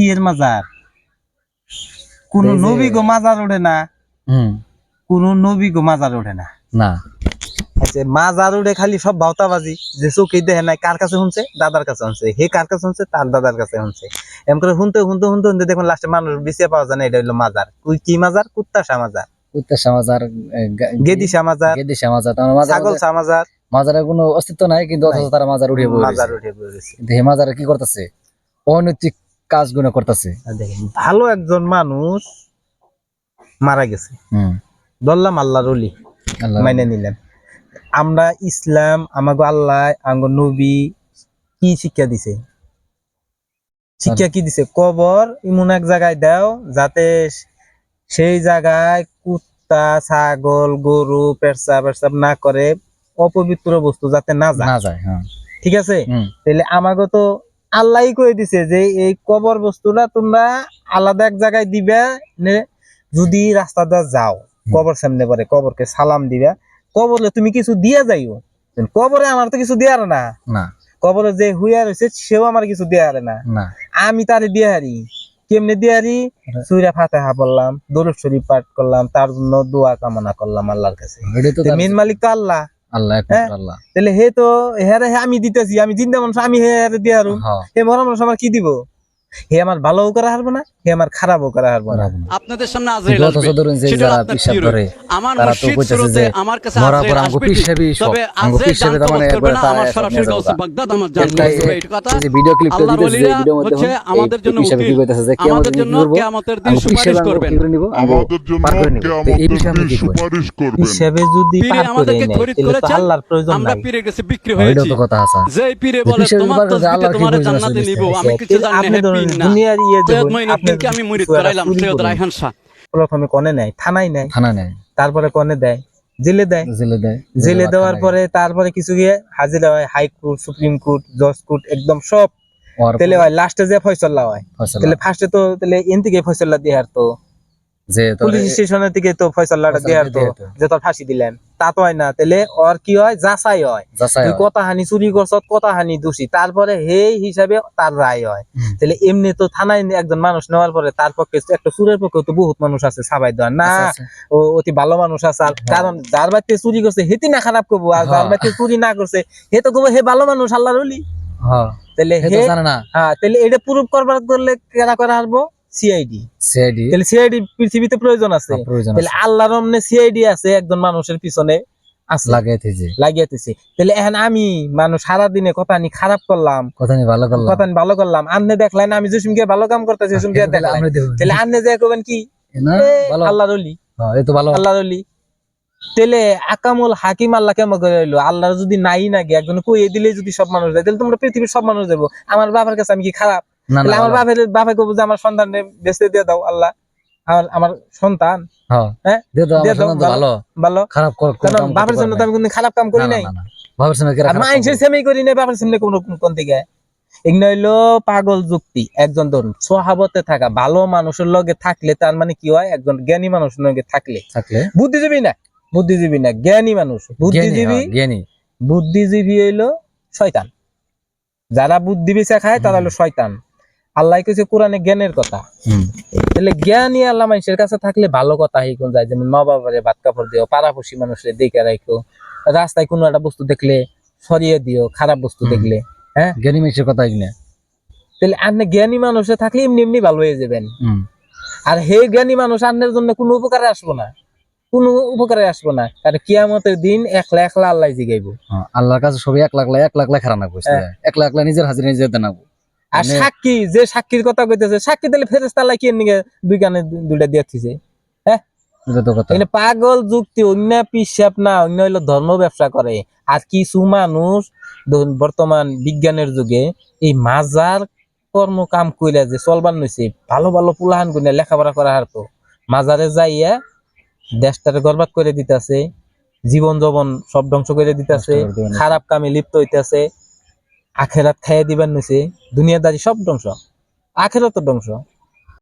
কি এর মাজার। কোন নবী গো মাজার ওঠে না। হুম। কোন নবী গো মাজার ওঠে না। না। আচ্ছা মাজার উঠে খালি সব ভাওতাবাজি। যে চোখে দেখে নাই কার কাছে শুনছে? দাদার কাছে শুনছে। হে কার কাছে শুনছে? তার দাদার কাছে শুনছে। এম করে শুনতে শুনতে শুনতে শুনতে দেখুন লাস্টে মানুষ বিছিয়ে পাওয়া যায় না। এটা হলো মাজার। কুই কি মাজার? কুত্তাসা মাজার। উত্তর সমাজার গেদিসা মাজার। গেদিসা মাজার। তার মাজার ছাগল মাজার মাজারের কোনো অস্তিত্ব নাই কিন্তু অথচ। তারা মাজার উঠিয়ে বই মাজার রয়েছে। উঠে কিন্তু হে মাজারে কি করতেছে? অনৈতিক কাজগুলো করতেছে। আর ভালো একজন মানুষ মারা গেছে। ধরলাম আল্লাহর অলি মাইনে নিলাম আমরা ইসলাম আমাগো আল্লাহ আঙ্গ নবী কি শিক্ষা দিছে? শিক্ষা কি দিছে? কবর এমন এক জায়গায় দাও যাতে সেই জায়গায় কুত্তা ছাগল গরু পেরসা পেরসাব না করে অপবিত্র বস্তু যাতে না যায়। না যায় হ্যাঁ। ঠিক আছে? তাহলে আমাকে তো আল্লাহই কয়ে দিছে যে এই কবর বস্তুটা তোমরা আলাদা এক জায়গায় দিবে নে যদি রাস্তাটা যাও কবর সামনে পরে কবরকে সালাম দিবা। কবরে তুমি কিছু দিয়ে যাইও। কবরে আমার তো কিছু দেয়ার না। না। কবরে যে হুইয়া রয়েছে সেও আমার কিছু দেয়ার না। না। আমি তারে দিয়ে হারি। কেমনে দিয়ে হারি? হ্যাঁ। সুইরা ফাতেহা পড়লাম দরুদ শরীফ পাঠ করলাম তার জন্য দোয়া কামনা করলাম আল্লাহর কাছে। মেন মালিক তো আল্লাহ। আল্লাহ একমাত্র আল্লাহ। তাহলে হে তো হেরে হে আমি দিতেছি আমি জিন্দা মানুষ আমি হে হেরে দিয়ে হারুম হ্যাঁ। হে মরা মানুষ আমার কি দিব? হে আমার ভালো করা হারবো না? আমার খারাপও করা হারবো না আপনাদের সামনে আজরাইল আসবে অথচ ধরুন যে সেটা আপনার পিসাব প্রিয়। আমার তারা তো মসজিদ কইতাছে স্রোতে আমার কাছে আজরাইল আসবে পিস ঠিক। হিসেবেই সব। তবে আজরাইল পিস হিসেবে জান তার মানে কবজ করবে একবারে না, আমার সরাসরি গাউসে বাগদাদ আমার জান একটা এই- কথা যে ভিডিও ক্লিপটা আল্লাহর দিতেছে ওলিরা ভিডিওর মধ্যে হচ্ছে আমাদের জন্য উকিল। কইতাছে যে কিয়ামতের আমাদের জন্য কিয়ামতের দিন সুপারিশ করবেন কি করে নিব? আমগো আমাদের জন্য পার করে নিব। তো এই কেয়ামতের বিষয়ে আপনি দিন সুপারিশ করবেন হিসেবে যদি পার করে নেয় তাহলে তো আল্লাহর প্রয়োজন আমরা পীরের কাছে বিক্রি হ্যাঁ, হয়েছি তো কথা আছে যে পীরে বলে তোমার ব্যাপারে যে তসবিতে আল্লাহর কি তোমার জান্নাতে নিব আমি কিছু জানি আপনি না দুনিয়ার ইয়ে সৈয়দ মঈনুদ্দিনকে আমি মুরিদ করাইলাম সৈয়দ রায়হান শাহ। প্রথমে কনে নেয় থানায় নেয় থানা নেয়। তারপরে কনে দেয় জেলে দেয়। জেলে দেয় জেলে দেওয়ার পরে তারপরে কিছু গিয়ে হাজিরা হয় হাইকোর্ট সুপ্রিম কোর্ট জজ কোর্ট একদম সব। তেলে হয় লাস্টে যে ফয়সলা হয়। তাহলে ফার্স্টে তো তাহলে এন থেকে ফয়সলা দিয়ে হারতো। যে পুলিশ স্টেশনের থেকে তো ফয়সালা দিয়ে হারতো যে তোর ফাঁসি দিলেন তা তো হয় না। তাহলে ওর কি হয়? যাচাই হয়। তুই। কত হানি চুরি করছ কত হানি দোষী। তারপরে সেই হিসাবে তার রায় হয়। তাহলে এমনি তো থানায় একজন মানুষ নেওয়ার পরে তার পক্ষে একটা চুরের পক্ষে তো বহুত মানুষ আছে সাবাই দেওয়ার। না। ও অতি ভালো মানুষ আছে। আর কারণ যার বাড়িতে চুরি করছে হেতি না খারাপ করব। আর যার হ্যাঁ। বাড়িতে চুরি না করছে হে তো কবো হে ভালো মানুষ আল্লাহর হ্যাঁ, তাহলে তো হ্যাঁ তাহলে এটা প্রুফ করবার করলে কেনা করে হারবো? সিআইডি সিআইডি তাহলে সিআইডি পৃথিবীতে প্রয়োজন আছে। তাহলে আল্লাহর সিআইডি আছে একজন মানুষের পিছনে তাহলে এখন আমি মানুষ সারা দিনে কথা নি খারাপ করলাম। কথা নিয়ে ভালো করলাম। কথা নি ভালো করলাম। আপনি দেখলেন আমি জসিমকে ভালো কাম করতেছি জসিমকে দেখলাম। তাহলে আপনি যে করবেন কি? আল্লাহর হ্যাঁ, এই তো ভালো। আল্লাহর অলি তেলে আকামুল হাকিম আল্লাহ কেমন করে হইল? আল্লাহর যদি নাই নাকি একজন কইয়ে দিলে যদি সব মানুষ যায় তাহলে তোমরা পৃথিবীর সব মানুষ যাব আমার বাবার কাছে আমি কি খারাপ? আমার বাপের বাপে কবো যে আমার সন্তান বেঁচে দিয়ে দাও আল্লাহ। আমার আমার সন্তান হ্যাঁ? দিয়ে দাও, দিয়ে আমার দাও, সন্তান তো ভালো। ভালো। ভালো। খারাপ কারণ কাম করতে বাপের জন্য তো আমি কোনো খারাপ কাম করি নাই। বাপের সামনে কি আর খারাপ মাইন্সের সেমেই করি নাই বাপের সামনে কোন কোন থেকে এগুলো হইল পাগল যুক্তি একজন ধরুন। সোহাবতে থাকা ভালো মানুষের লগে থাকলে তার মানে কি হয়? একজন জ্ঞানী মানুষের লগে থাকলে। থাকলে। বুদ্ধিজীবী না বুদ্ধিজীবী না জ্ঞানী মানুষ। বুদ্ধিজীবী হ্যাঁ, জ্ঞানী। বুদ্ধিজীবী হইল শয়তান। যারা বুদ্ধি বিচা খায় তারা হলো শয়তান। আল্লাহ কিছু কোরআনে জ্ঞানের কথা। তাহলে জ্ঞানী আল্লাহ মানুষের কাছে থাকলে ভালো কথা হিকুন যায় যেমন মা বাবারে ভাত কাপড় দিও পাড়াপড়শি মানুষের দেখে রাখো রাস্তায় কোনো একটা বস্তু দেখলে সরিয়ে দিও খারাপ বস্তু দেখলে হ্যাঁ? জ্ঞানী মানুষের কথা এগুলো তাহলে আপনি জ্ঞানী মানুষে থাকলে এমনি এমনি ভালো হয়ে যাবেন। আর হে জ্ঞানী মানুষ আন্নের জন্য কোনো উপকারে আসব না। কোনো উপকারে আসব না। কারণ কিয়ামতের দিন একলা একলা আল্লাহ জিগাইবো। হ্যাঁ, আল্লাহর কাছে সবই এক লাখ এক লাখ করছে হ্যাঁ। এক লাখ লাখ নিজের হাজির নিজের দেনাবো আর মানে- সাক্ষী যে সাক্ষীর কথা কইতেছে সাক্ষী তাহলে ফেরেস্তা আল্লাহ কি নিগে দুই কানে দুইটা তো কথা। এখানে পাগল যুক্তি অন্য পিসাব না অন্য হইল ধর্ম ব্যবসা করে। আর কিছু মানুষ বর্তমান বিজ্ঞানের যুগে এই মাজার কর্ম কাম কইরা যে চলবার নইছে ভালো ভালো পুলাহান কইরা লেখাপড়া করা হারতো মাজারে যাইয়া দেশটারে গর্বাদ করে দিতেছে জীবন যবন সব ধ্বংস করে দিতেছে খারাপ কামে লিপ্ত হইতাছে। আখেরাত খাইয়ে দিবার নিছে দুনিয়াদারি সব ধ্বংস। আখেরাত ধ্বংস।